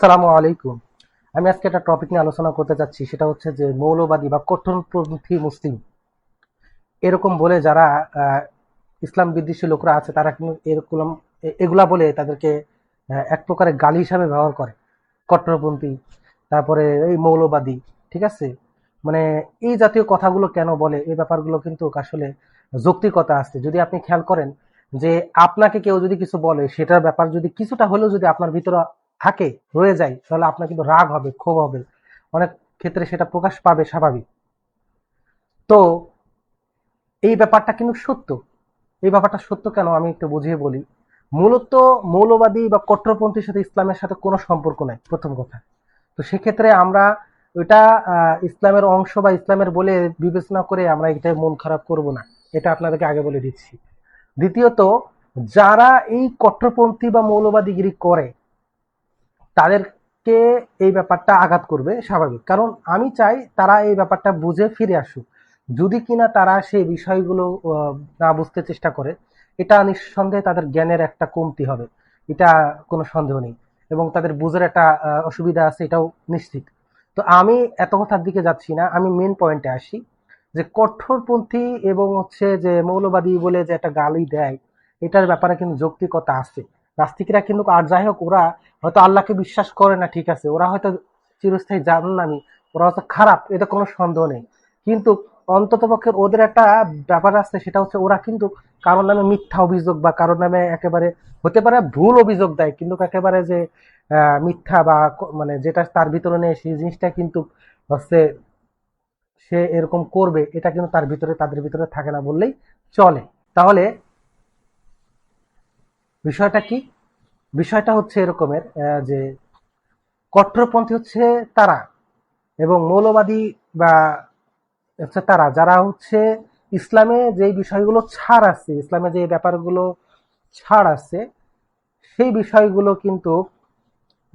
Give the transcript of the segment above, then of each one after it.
আসসালামু আলাইকুম। আমি আজকে একটা টপিক নিয়ে আলোচনা করতে চাচ্ছি সেটা হচ্ছে যে মৌলবাদী বা কঠোরপন্থী মুসলিম। এরকম বলে যারা ইসলাম বিদ্বেষী লোকরা আছে, তারা কিন্তু এরকম এগুলা বলে তাদেরকে এক প্রকারের গালি হিসাবে ব্যবহার করে। কট্টরপন্থী, তারপরে এই মৌলবাদী, ঠিক আছে? মানে এই জাতীয় কথাগুলো কেন বলে? এই ব্যাপারগুলো কিন্তু আসলে যৌক্তিকতা আছে। যদি আপনি খেয়াল করেন যে আপনাকে কেউ যদি কিছু বলে, সেটার ব্যাপার যদি কিছুটা হলেও যদি আপনার ভিতরে থাকে, রয়ে যায়, তাহলে আপনার কিন্তু রাগ হবে, ক্ষোভ হবে। অনেক ক্ষেত্রে সেটা প্রকাশ পাবে স্বাভাবিক। তো এই ব্যাপারটা কিন্তু সত্য। এই ব্যাপারটা সত্য কেন আমি একটু বুঝিয়ে বলি? মূলত মৌলবাদী বা কট্টরপন্থীর সাথে ইসলামের সাথে কোনো সম্পর্ক নাই, প্রথম কথা। তো সেক্ষেত্রে আমরা ওইটা ইসলামের অংশ বা ইসলামের বলে বিবেচনা করে আমরা এটা মন খারাপ করব না। এটা আপনাদেরকে আগে বলে দিচ্ছি। দ্বিতীয়ত, যারা এই কট্টরপন্থী বা মৌলবাদীগিরি করে তাদেরকে এই ব্যাপারটা আঘাত করবে স্বাভাবিক। কারণ আমি চাই তারা এই ব্যাপারটা বুঝে ফিরে আসুক। যদি কিনা তারা সেই বিষয়গুলো না বুঝতে চেষ্টা করে, এটা নিঃসন্দেহে তাদের জ্ঞানের একটা কমতি হবে। এটা কোনো সন্দেহ নেই। এবং তাদের বুঝের একটা অসুবিধা আছে, এটাও নিশ্চিত। তো আমি এত কথার দিকে যাচ্ছি না। আমি মেন পয়েন্টে আসি যে কঠোরপন্থী এবং হচ্ছে যে মৌলবাদী বলে যে একটা গালি দেয়, এটার ব্যাপারে কিন্তু যৌক্তিকতা আছে। নাস্তিকরা কিন্তু, আর যাই হোক, ওরা হয়তো আল্লাহকে বিশ্বাস করে না, ঠিক আছে। ওরা হয়তো চিরস্থায়ী জাহান্নামী, ওরা হয়তো খারাপ, এতে কোনো সন্দেহ নেই। কিন্তু অন্তত পক্ষে ওদের একটা ব্যাপার আছে, সেটা হচ্ছে ওরা কিন্তু কারোর নামে মিথ্যা অভিযোগ বা কারোর নামে একেবারে, হতে পারে ভুল অভিযোগ দেয়, কিন্তু একেবারে যে মিথ্যা বা মানে যেটা তার ভিতরে নেই, সেই জিনিসটা কিন্তু হচ্ছে সে এরকম করবে, এটা কিন্তু তার ভিতরে, তাদের ভিতরে থাকে না বললেই চলে। তাহলে বিষয়টা কি? বিষয়টা হচ্ছে এরকমের যে কট্টরপন্থী হচ্ছে তারা এবং মৌলবাদী বা হচ্ছে তারা, যারা হচ্ছে ইসলামে যে বিষয়গুলো ছাড় আছে, ইসলামে যে ব্যাপারগুলো ছাড় আছে, সেই বিষয়গুলো কিন্তু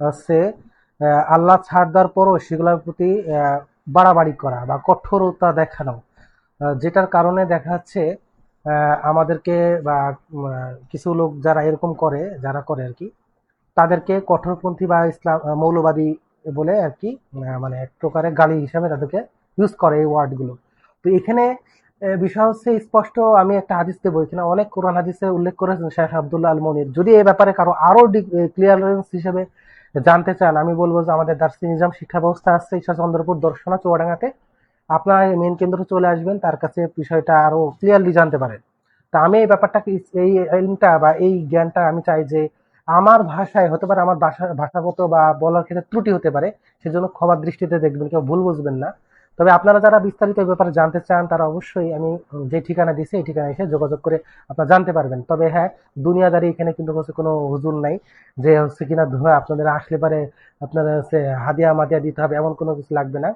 হচ্ছে আল্লাহ ছাড় দেওয়ার পরও সেগুলোর প্রতি বাড়াবাড়ি করা বা কঠোরতা দেখানো যেটার কারণে দেখা যাচ্ছে আমাদেরকে বা কিছু লোক যারা এরকম করে, যারা করে আর কি, তাদেরকে কঠোরপন্থী বা ইসলাম মৌলবাদী বলে আর কি মানে এক প্রকারের গালি হিসাবে তাদেরকে ইউজ করে এই ওয়ার্ডগুলো তো এখানে বিষয় হচ্ছে স্পষ্ট, আমি একটা হাদিস দেবো। এখানে অনেক কোরআন হাদিসে উল্লেখ করেছেন শেখ আবদুল্লাহ আল মনির যদি এই ব্যাপারে কারও আরও ক্লিয়ারেন্স হিসেবে জানতে চান, আমি বলব যে আমাদের দার্সি নিজাম শিক্ষা ব্যবস্থা ঈশ্বর চন্দ্রপুর দর্শনা চুয়াডাঙ্গাতে আপনারা মেন কেন্দ্রে চলে আসবেন, তার কাছে বিষয়টা আরও ক্লিয়ারলি জানতে পারেন। তা আমি এই ব্যাপারটাকে এই ইলমটা বা এই জ্ঞানটা আমি চাই যে আমার ভাষায় হতে পারে, আমার ভাষা ভাষাগত বা বলার ক্ষেত্রে ত্রুটি হতে পারে, সেজন্য ক্ষমার দৃষ্টিতে দেখবেন, কেউ ভুল বুঝবেন না। তবে আপনারা যারা বিস্তারিত ব্যাপারে জানতে চান, তারা অবশ্যই আমি যে ঠিকানা দিছি এই ঠিকানা এসে যোগাযোগ করে আপনারা জানতে পারবেন। তবে হ্যাঁ দুনিয়াদারি এখানে কিন্তু হচ্ছে কোনো হুজুর নাই, যে হচ্ছে কিনা ধরে আপনাদের আসলে পারে আপনারা হচ্ছে হাদিয়া মাদিয়া দিতে হবে, এমন কোনো কিছু লাগবে না।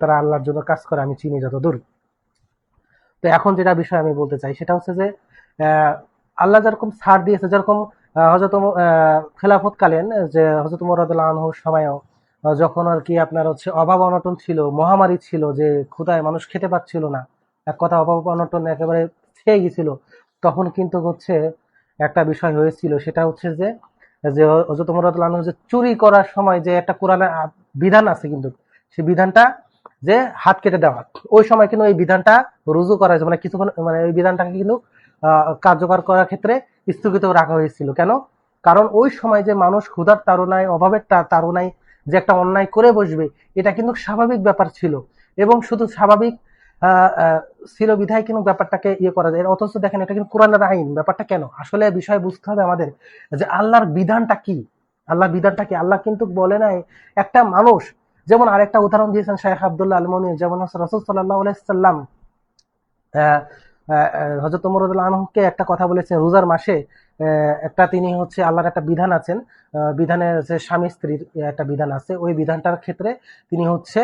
তারা আল্লাহর জন্য কাজ করে, আমি চিনি যত দূর তো এখন যেটা বিষয় আমি বলতে চাই, সেটা হচ্ছে যে আল্লাহ যেরকম ছাড় দিয়েছে, যেরকম হজরত খেলাফতকালীন, যে হজরত মোরাদুল্লাহ আনহুর সময়ও যখন আর কি আপনার হচ্ছে অভাব অনটন ছিল, মহামারী ছিল, যে ক্ষুধায় মানুষ খেতে পাচ্ছিল না, এক কথা অভাব অনটন একেবারে ছেয়ে গেছিল তখন কিন্তু হচ্ছে একটা বিষয় হয়েছিল, সেটা হচ্ছে যে যে হজরত মোরাদুল্লাহ যে চুরি করার সময় যে একটা কোরআনের বিধান আছে কিন্তু, সেই বিধানটা যে হাত কেটে দেওয়া। ওই সময় কিন্তু এই বিধানটা রুজু করা হয়েছে। মানে কিছুক্ষণ মানে এই বিধানটাকে কিন্তু কার্যকর করার ক্ষেত্রে স্থগিত রাখা হয়েছিল। কেন? কারণ ওই সময় যে মানুষ ক্ষুধার তাড়নায়, অভাবের তা- তাড়নায় যে একটা অন্যায় করে বসবে, এটা কিন্তু স্বাভাবিক ব্যাপার ছিল। এবং শুধু স্বাভাবিক ছিল বিধায় কিন্তু ব্যাপারটাকে ইয়ে করা যায়। অথচ দেখেন, এটা কিন্তু কোরআনের আইন। ব্যাপারটা কেন? আসলে বিষয় বুঝতে হবে আমাদের যে আল্লাহর বিধানটা কি? আল্লাহর বিধানটা কি? আল্লাহ কিন্তু বলে নাই, একটা মানুষ যেমন আরেকটা উদাহরণ দিয়েছেন শেখ আবদুল্লাহ আলমনি, যেমন হচ্ছে রসুল সাল্লাহ সাল্লাম হজরত মরদুল্লাহ আনহুকে একটা কথা বলেছেন, রোজার মাসে একটা তিনি হচ্ছে আল্লাহর একটা বিধান আছেন বিধানের যে স্বামী স্ত্রীর একটা বিধান আছে, ওই বিধানটার ক্ষেত্রে তিনি হচ্ছে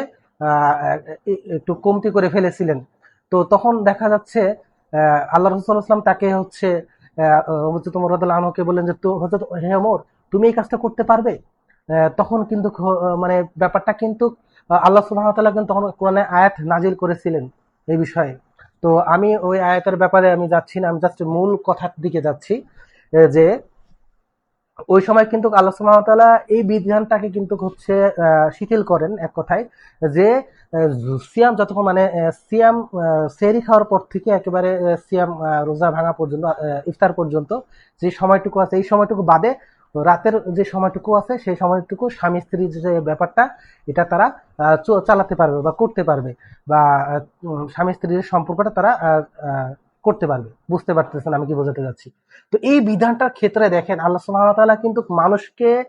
একটু কমতি করে ফেলেছিলেন। তো তখন দেখা যাচ্ছে আল্লাহ রসুল ইসলাম তাকে হচ্ছে হজরত মরদুল্লাহ আনহুকে বললেন যে, তো হজরত হে ওমর তুমি এই কাজটা করতে পারবে? তখন কিন্তু মানে ব্যাপারটা কিন্তু আল্লাহ তাআলা কিন্তু তখন কোরআনে আয়াত নাজিল করেছিলেন এই বিষয়ে। তো আমি ওই আয়াতের ব্যাপারে আমি যাচ্ছি না, আমি জাস্ট মূল কথার দিকে যাচ্ছি যে ওই সময় কিন্তু আল্লাহ সুবহানাহু এই বিধানটাকে কিন্তু হচ্ছে শিথিল করেন এক কথায়, যে সিয়াম যতক্ষণ মানে সিয়াম সেহরি খাওয়ার পর থেকে একেবারে সিয়াম রোজা ভাঙা পর্যন্ত ইফতার পর্যন্ত যে সময়টুকু আছে, এই সময়টুকু বাদে রাতের যে সময়টুকু আছে, সেই সময়টুকু স্বামী স্ত্রীর যে ব্যাপারটা, এটা তারা চালাতে পারবে বা করতে পারবে বা স্বামী স্ত্রীর সম্পর্কটা তারা করতে পারবে। বুঝতে পারতেছেন আমি কি বোঝাতে যাচ্ছি? তো এই বিধানটার ক্ষেত্রে দেখেন, আল্লাহ তাআলা কিন্তু মানুষকে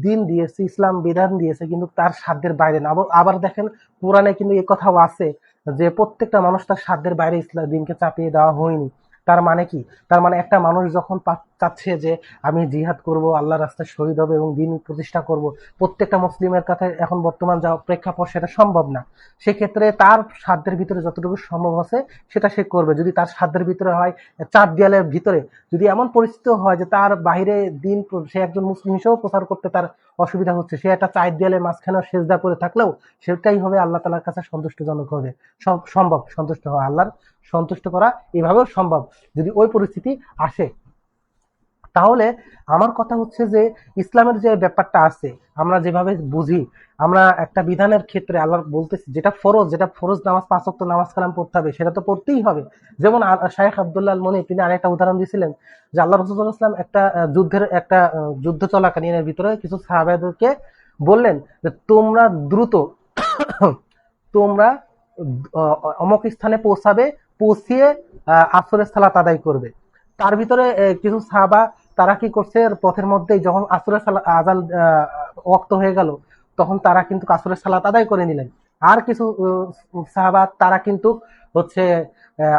দিন দিয়েছে, ইসলাম বিধান দিয়েছে, কিন্তু তার সাধ্যের বাইরে না। আবার- দেখেন, কোরআনে কিন্তু এ কথাও আছে যে, প্রত্যেকটা মানুষ তার সাধ্যের বাইরে ইসলাম, দিনকে চাপিয়ে দেওয়া হয়নি। তার মানে কি? তার মানে একটা মানুষ যখন চাচ্ছে যে আমি জিহাদ করব আল্লাহ রাস্তায় শহীদ হবে এবং দিন প্রতিষ্ঠা করব, প্রত্যেকটা মুসলিমের কাছে এখন বর্তমান যা প্রেক্ষাপট সেটা সম্ভব না। সেক্ষেত্রে তার সাধ্যের ভিতরে যতটুকু সম্ভব আছে সেটা সে করবে। যদি তার সাধ্যের ভিতরে হয়, চার দেয়ালের ভিতরে যদি এমন পরিস্থিতি হয় যে তার বাইরে দিন সে একজন মুসলিম হিসেবেও প্রচার করতে তার অসুবিধা হচ্ছে। সে একটা চায়ের দেয়ালের মাঝখানে সেজদা করে থাকলেও সেটাই হবে আল্লাহ তালার কাছে সন্তুষ্টজনক হবে। সম- সম্ভব সন্তুষ্ট হওয়া, আল্লাহর সন্তুষ্ট করা এভাবেও সম্ভব। যদি ওই পরিস্থিতি আসে তাহলে আমার কথা হচ্ছে যে ইসলামের যে ব্যাপারটা আছে, আমরা যেভাবে বুঝি, আমরা একটা বিধানের ক্ষেত্রে আল্লাহ বলতেছি, যেটা ফরজ যেটা ফরজ নামাজ, পাঁচ ওয়াক্ত নামাজ কালাম পড়তে হবে, সেটা তো পড়তেই হবে। যেমন আ- আবদুল্লাহ মনি তিনি আরেকটা উদাহরণ দিয়েছিলেন যে আল্লাহ রসুল্লাহ ইসলাম একটা যুদ্ধের একটা যুদ্ধ চলাকালীন ভিতরে কিছু সাহাবাদেরকে বললেন যে তোমরা দ্রুত, তোমরা অমুক স্থানে পৌঁছাবে, পৌঁছিয়ে আসরের সালাত আদায় করবে। তার ভিতরে কিছু সাহাবা তারা কি করছে? পথের মধ্যেই যখন আসরের সালা- আহ, ওয়াক্ত হয়ে গেল তখন তারা কিন্তু আসরের সালাত আদায় করে নিলেন। আর কিছু আহ, সাহাবা তারা কিন্তু হচ্ছে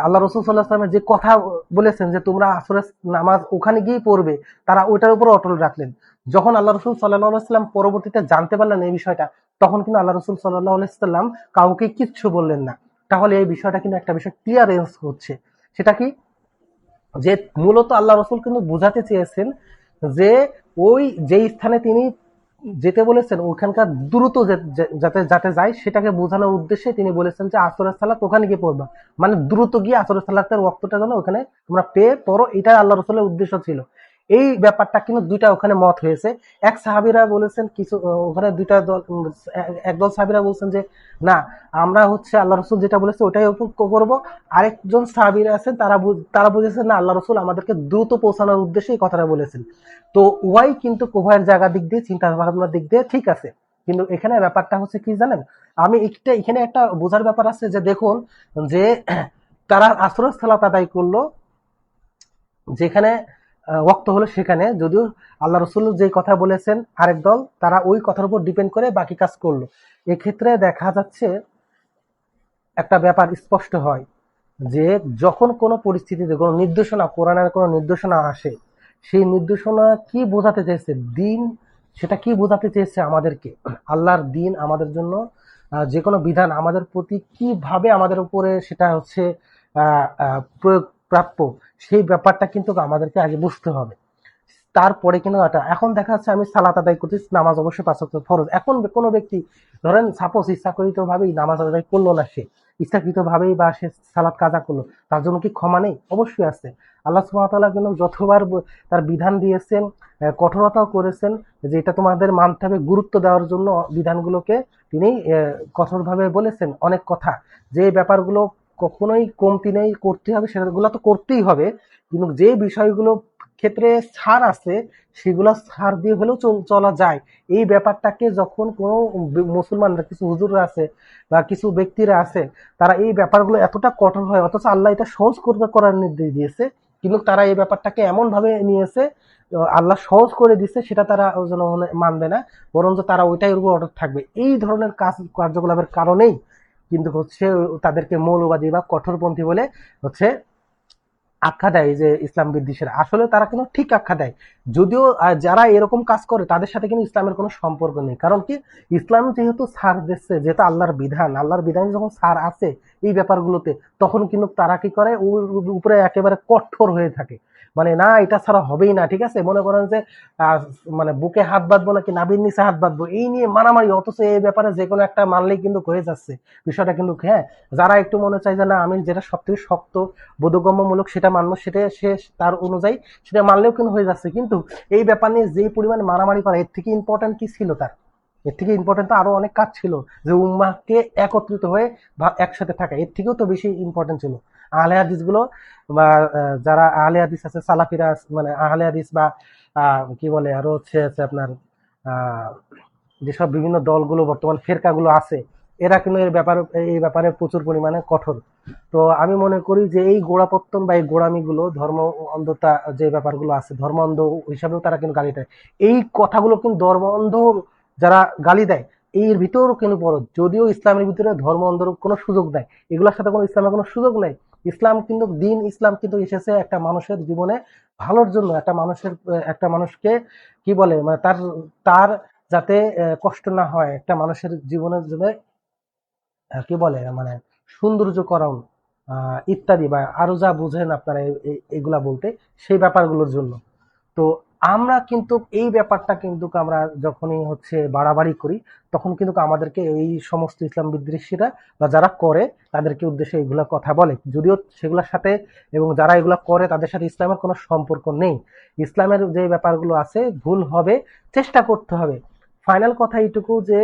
আল্লাহ রসুল সাল্লাহ যে কথা বলেছেন যে তোমরা আসরের নামাজ ওখানে গিয়ে পড়বে তারা ওইটার উপর অটল রাখলেন। যখন আল্লাহ রসুল সাল্লাহ সাল্লাম পরবর্তীতে জানতে পারলেন এই বিষয়টা তখন কিন্তু আল্লাহ রসুল সাল্লাহ সাল্লাম কাউকে কিচ্ছু বললেন না। তাহলে এই বিষয়টা কিন্তু একটা বিষয় ক্লিয়ারেন্স হচ্ছে। সেটা কি? যে মূলত আল্লাহ রসুল কিন্তু বোঝাতে চেয়েছেন যে ওই যে স্থানে তিনি যেতে বলেছেন ওখানকার দ্রুত যাতে যাতে যায় সেটাকে বোঝানোর উদ্দেশ্যে তিনি বলেছেন যে আসরের সালাত ওখানে গিয়ে পড়বা। মানে দ্রুত গিয়ে আসরের সালাতের রক্তটা যেন ওখানে তোমরা পেয়ে পড়ো এটা আল্লাহ রসুলের উদ্দেশ্য ছিল। এই ব্যাপারটা কিন্তু দুইটা ওখানে মত হয়েছে। এক সাহাবিরা বলেছেন, কিছু ওখানে দুইটা দল একদল সাহাবিরা বলছেন যে, না, আমরা হচ্ছে আল্লাহ রসুল যেটা বলেছে ওটাই করব। আরেকজন সাহাবিরা আছেন, তারা তারা বুঝেছেন, না, আল্লাহ রসুল আমাদেরকে দ্রুত পৌঁছানোর উদ্দেশ্যে এই কথাটা বলেছেন। তো উভয় কিন্তু উভয়ের জায়গা দিক দিয়ে, চিন্তা ভাবনার দিক দিয়ে ঠিক আছে। কিন্তু এখানে ব্যাপারটা হচ্ছে কি জানেন? আমি একটা, এখানে একটা বোঝার ব্যাপার আছে যে, দেখুন, যে, তারা আসরের সালাত আদায় করল, যেখানে ওয়াক্ত হলো সেখানে। যদিও আল্লাহ রসুল যে কথা বলেছেন, আরেক দল, তারা ওই কথার উপর ডিপেন্ড করে বাকি কাজ করল। এক্ষেত্রে দেখা যাচ্ছে একটা ব্যাপার স্পষ্ট হয় যে যখন কোনো পরিস্থিতিতে কোনো নির্দেশনা, কোরআনের কোনো নির্দেশনা আসে, সেই নির্দেশনা কি বোঝাতে চেয়েছে? দিন সেটা কি বোঝাতে চেয়েছে আমাদেরকে? আল্লাহর দিন আমাদের জন্য যে কোনো বিধান আমাদের প্রতি কীভাবে আমাদের উপরে সেটা হচ্ছে প্রয়োগ প্রাপ্য, সেই ব্যাপারটা কিন্তু আমাদেরকে আগে বুঝতে হবে। তারপরে কিন্তু এটা, এখন দেখা যাচ্ছে আমি সালাত আদায় করতেছি, নামাজ অবশ্যই পাঁচ ওয়াক্ত ফরজ। এখন কোনো ব্যক্তি, ধরেন সাপোজ ইচ্ছাকৃত ভাবেই নামাজ আদায় করল না সে ইচ্ছাকৃত ভাবেই বা সে সালাত কাজা করল, তার জন্য কি ক্ষমা নেই? অবশ্যই আছে। আল্লাহ সুবহানাহু কিন্তু যতবার তার বিধান দিয়েছেন কঠোরতাও করেছেন যে এটা তোমাদের মানতে হবে, গুরুত্ব দেওয়ার জন্য বিধানগুলোকে তিনি কঠোরভাবে বলেছেন অনেক কথা। যে ব্যাপারগুলো কখনোই কমতি নেই, করতে হবে, সেগুলো তো করতেই হবে। কিন্তু যে বিষয়গুলো ক্ষেত্রে ছাড় আছে, সেগুলো ছাড় দিয়ে হলেও চল- যায়। এই ব্যাপারটাকে যখন কোনো মুসলমানরা, কিছু হুজুররা আছে বা কিছু ব্যক্তিরা আছে, তারা এই ব্যাপারগুলো এতটা কঠোর হয়, অথচ আল্লাহ এটা সহজ করতে করার নির্দেশ দিয়েছে। কিন্তু তারা এই ব্যাপারটাকে এমন ভাবে নিয়েছে আল্লাহ সহজ করে দিচ্ছে সেটা তারা যেন মনে- মানবে না, বরঞ্চ তারা ওইটাই উপর অটল থাকবে। এই ধরনের কাজ, কার্যকলাপের কারণেই কিন্তু হচ্ছে তাদেরকে মৌলবাদী বা কঠোরপন্থী বলে হচ্ছে আখ্যা দেয় যে ইসলাম বিদ্বেষের। আসলে তারা কিন্তু ঠিক আখ্যা দেয়। যদিও যারা এরকম কাজ করে, তাদের সাথে কিন্তু ইসলামের কোনো সম্পর্ক নেই। কারণ কি? ইসলাম যেহেতু সার দিচ্ছে, যেহেতু আল্লাহর বিধান আল্লাহর বিধান যখন সার আছে এই ব্যাপারগুলোতে, তখন কিন্তু তারা কি করে? ওর উপরে একেবারে কঠোর হয়ে থাকে। মানে না, এটা ছাড়া হবেই না, ঠিক আছে? মনে করেন যে মানে বুকে হাত বাঁধবো নাকি নাবির নিচে হাত বাঁধবো, এই নিয়ে মারামারি, অথচ এই ব্যাপারে যে কোনো একটা মানলেই কিন্তু হয়ে যাচ্ছে। বিষয়টা কিন্তু হ্যাঁ যারা একটু মনে চায় যে, না, আমি যেটা সব থেকে শক্ত, বোধগম্যমূলক সেটা মানবো, সেটা সে, তার অনুযায়ী সেটা মানলেও কিন্তু হয়ে যাচ্ছে। কিন্তু এই ব্যাপার নিয়ে যেই পরিমাণে মারামারি করা, এর থেকে ইম্পর্টেন্ট কি ছিল তার? এর থেকে ইম্পর্টেন্ট তো আরও অনেক কাজ ছিল, যে উম্মাহকে একত্রিত হয়ে একসাথে থাকা, এর থেকেও তো বেশি ইম্পর্টেন্ট ছিল। আহলে হাদিসগুলো বা যারা আহলে হাদিস আছে, সালাফিরা মানে আহলে হাদিস বা কি বলে আরও হচ্ছে আপনার যেসব বিভিন্ন দলগুলো, বর্তমান ফেরকাগুলো আছে, এরা কিন্তু এর ব্যাপারে, এই ব্যাপারে প্রচুর পরিমাণে কঠোর। তো আমি মনে করি যে এই গোড়াপত্তন বা এই গোড়ামিগুলো, ধর্ম অন্ধতা যে ব্যাপারগুলো আছে, ধর্ম অন্ধ হিসাবেও তারা কিন্তু গালি দেয়। এই কথাগুলো কিন্তু ধর্ম অন্ধ যারা গালি দেয়, এর ভিতরেও কিন্তু পড়ো যদিও ইসলামের ভিতরে ধর্ম অন্ধর কোনো সুযোগ নাই, এগুলোর সাথে কোনো ইসলামের কোনো সুযোগ নাই ইসলাম কিন্তু, দিন ইসলাম কিন্তু এসেছে একটা মানুষের জীবনে ভালোর জন্য, একটা মানুষের, একটা মানুষকে কি বলে মানে তার তার যাতে কষ্ট না হয়, একটা মানুষের জীবনের জন্য কি বলে মানে সৌন্দর্যকরণ ইত্যাদি, বা আরও যা বুঝেন আপনারা এগুলা বলতে, সেই ব্যাপারগুলোর জন্য। তো আমরা কিন্তু এই ব্যাপারটা কিন্তু আমরা যখনই হচ্ছে বাড়াবাড়ি করি, তখন কিন্তু আমাদেরকে এই সমস্ত ইসলাম বিদ্বেষীরা বা যারা করে, তাদেরকে উদ্দেশ্যে এগুলা কথা বলে। যদিও সেগুলোর সাথে এবং যারা এগুলো করে, তাদের সাথে ইসলামের কোনো সম্পর্ক নেই। ইসলামের যে ব্যাপারগুলো আছে, ভুল হবে, চেষ্টা করতে হবে। ফাইনাল কথা এইটুকু যে,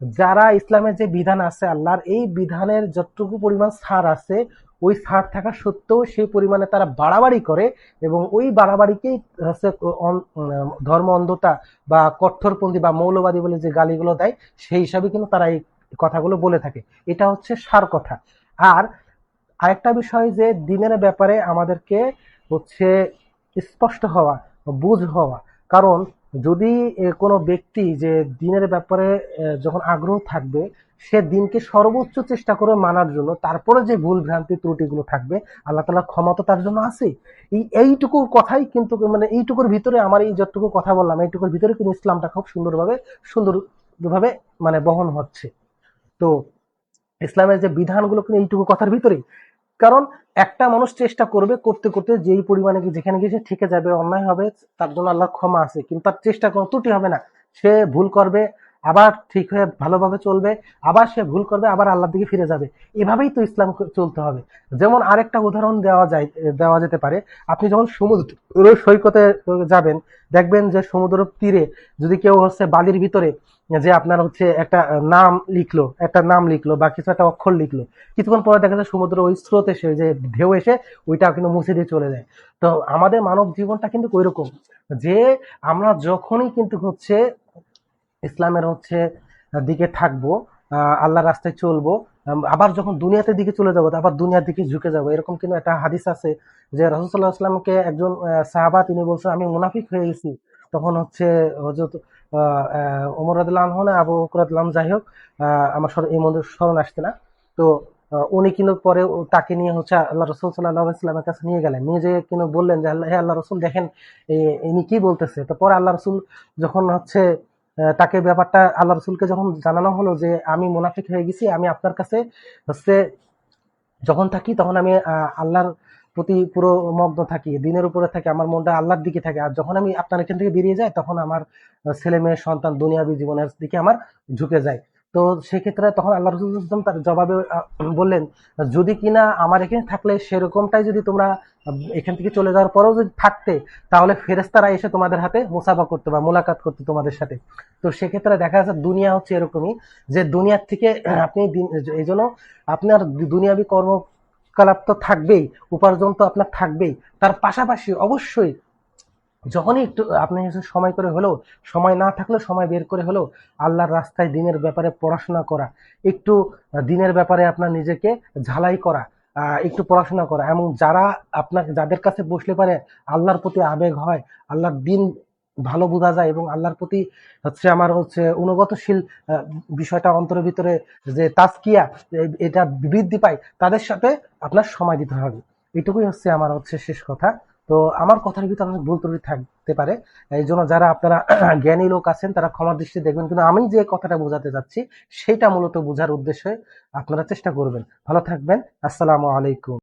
যারা ইসলামের যে বিধান আছে, আল্লাহর এই বিধানের যতটুকু পরিমাণ সার আছে ওই ছাড় থাকা সত্ত্বেও সেই পরিমাণে তারা বাড়াবাড়ি করে এবং ওই বাড়াবাড়িকেই হচ্ছে ধর্ম অন্ধতা বা কঠোরপন্থী বা মৌলবাদী বলে যে গালিগুলো দেয়, সেই হিসাবে কিন্তু তারা এই কথাগুলো বলে থাকে। এটা হচ্ছে সার কথা। আর আরেকটা বিষয় যে দিনের ব্যাপারে আমাদেরকে হচ্ছে স্পষ্ট হওয়া, বুঝ হওয়া। কারণ যদি কোনো ব্যক্তি যে দিনের ব্যাপারে যখন আগ্রহ থাকবে, সে দিনকে সর্বোচ্চ চেষ্টা করে মানার জন্য, তারপরে যে ভুল ভ্রান্তি ত্রুটিগুলো থাকবে, আল্লাহ তালা ক্ষমা তো তার জন্য আছে। এই, এইটুকু কথাই কিন্তু মানে এইটুকুর ভিতরে আমার এই যতটুকু কথা বললাম, এইটুকুর ভিতরে কিন্তু ইসলামটা খুব সুন্দরভাবে সুন্দরভাবে মানে বহন হচ্ছে। তো, ইসলামের যে বিধানগুলো কিন্তু এইটুকু কথার ভিতরেই। কারণ একটা মানুষ চেষ্টা করবে, করতে করতে যেই পরিমাণে যেখানে গিয়ে সে ঠেকে যাবে, অন্যায় হবে, তার জন্য আল্লাহ ক্ষমা আছে। কিন্তু তার চেষ্টা কোনো ত্রুটি হবে না। সে ভুল করবে আবার ঠিক হয়ে ভালোভাবে চলবে, আবার সে ভুল করবে, আবার আল্লাহর দিকে ফিরে যাবে। এভাবেই তো ইসলাম চলতে হবে। যেমন আরেকটা উদাহরণ দেওয়া যায়, দেওয়া যেতে পারে। আপনি যখন সমুদ্র সৈকতে যাবেন, দেখবেন যে সমুদ্র তীরে যদি কেউ হচ্ছে বালির ভিতরে যে আপনার হচ্ছে একটা নাম লিখলো, একটা নাম লিখলো বা কিছু একটা অক্ষর লিখলো, কিছুক্ষণ পরে দেখা যায় সমুদ্র ওই স্রোত এসে যে ঢেউ এসে ওইটা কিন্তু মুছে দিয়ে চলে যায়। তো আমাদের মানব জীবনটা কিন্তু ওইরকম। যে আমরা যখনই কিন্তু হচ্ছে ইসলামের হচ্ছে দিকে থাকব আহ, আল্লাহর রাস্তায় চলবো আবার যখন দুনিয়াতে দিকে চলে যাব আবার দুনিয়ার দিকে ঝুঁকে যাব এরকম কিন্তু একটা হাদিস আছে যে রসুল্লাহ আসলামকে একজন সাহাবা তিনি বলছেন আমি মুনাফিক হয়ে গেছি। তখন হচ্ছে হজরত ওমর রাদিল্লাহ আনহু না আবু বকর রাদিয়াল্লাহু যাই হোক আমার এই মন্দির স্মরণ আসছে না। তো উনি কিন্তু পরে তাকে নিয়ে হচ্ছে আল্লাহ রসুল সাল্লাহ ইসলামের কাছে নিয়ে গেলেন। নিয়ে যেয়ে কিন্তু বললেন যে আল্লাহ আল্লাহ রসুল দেখেন ইনি কি বলতেছে? তো পরে আল্লাহ রসুল যখন হচ্ছে তাকে ব্যাপারটা আল্লাহ রসুলকে যখন জানানো হলো যে আমি মুনাফিক হয়ে গেছি, আমি আপনার কাছে হচ্ছে যখন থাকি তখন আমি আল্লাহর প্রতি পুরো মগ্ন থাকি, দিনের উপরে থাকি, আমার মনটা আল্লাহর দিকে থাকে। আর যখন আমি আপনার এখান থেকে বেরিয়ে যাই, তখন আমার ছেলে মেয়ে, সন্তান, দুনিয়াবী জীবনের দিকে আমার ঝুঁকে যায়। তো সেক্ষেত্রে তখন আল্লাহ রসুল ইসলাম তার জবাবে বললেন, যদি কিনা আমার এখানে থাকলে সেরকমটাই যদি তোমরা এখান থেকে চলে যাওয়ার পরেও যদি থাকতে, তাহলে ফেরেস্তারা এসে তোমাদের হাতে মুসাফা করতে বা মোলাকাত করতে তোমাদের সাথে। তো সেক্ষেত্রে দেখা যাচ্ছে দুনিয়া হচ্ছে এরকমই যে দুনিয়ার থেকে, আপনি এই জন্য আপনার দুনিয়াবী কর্মকলাপ তো থাকবেই, উপার্জন তো আপনার থাকবেই। তার পাশাপাশি অবশ্যই যখনই একটু, আপনি এসে সময় করে হলেও, সময় না থাকলেও সময় বের করে হলেও আল্লাহর রাস্তায় দিনের ব্যাপারে পড়াশোনা করা, একটু দিনের ব্যাপারে আপনার নিজেকে ঝালাই করা একটু পড়াশোনা করা, এবং যারা আপনার, যাদের কাছে বসলে পারে আল্লাহর প্রতি আবেগ হয়, আল্লাহর দিন ভালো বোঝা যায় এবং আল্লাহর প্রতি হচ্ছে আমার হচ্ছে অনুগতশীল বিষয়টা অন্তরের ভিতরে যে তাস্কিয়া এটা বৃদ্ধি পায়, তাদের সাথে আপনার সময় দিতে হবে। এটুকুই হচ্ছে আমার হচ্ছে শেষ কথা। তো আমার কথার ভিতরে অনেক ভুল ত্রুটি থাকতে পারে। এই জন্য যারা আপনারা জ্ঞানী লোক আছেন, তারা ক্ষমার দৃষ্টি দেখবেন। কিন্তু আমি যে কথাটা বোঝাতে যাচ্ছি, সেটা মূলত বোঝার উদ্দেশ্যে আপনারা চেষ্টা করবেন। ভালো থাকবেন। আসসালামু আলাইকুম।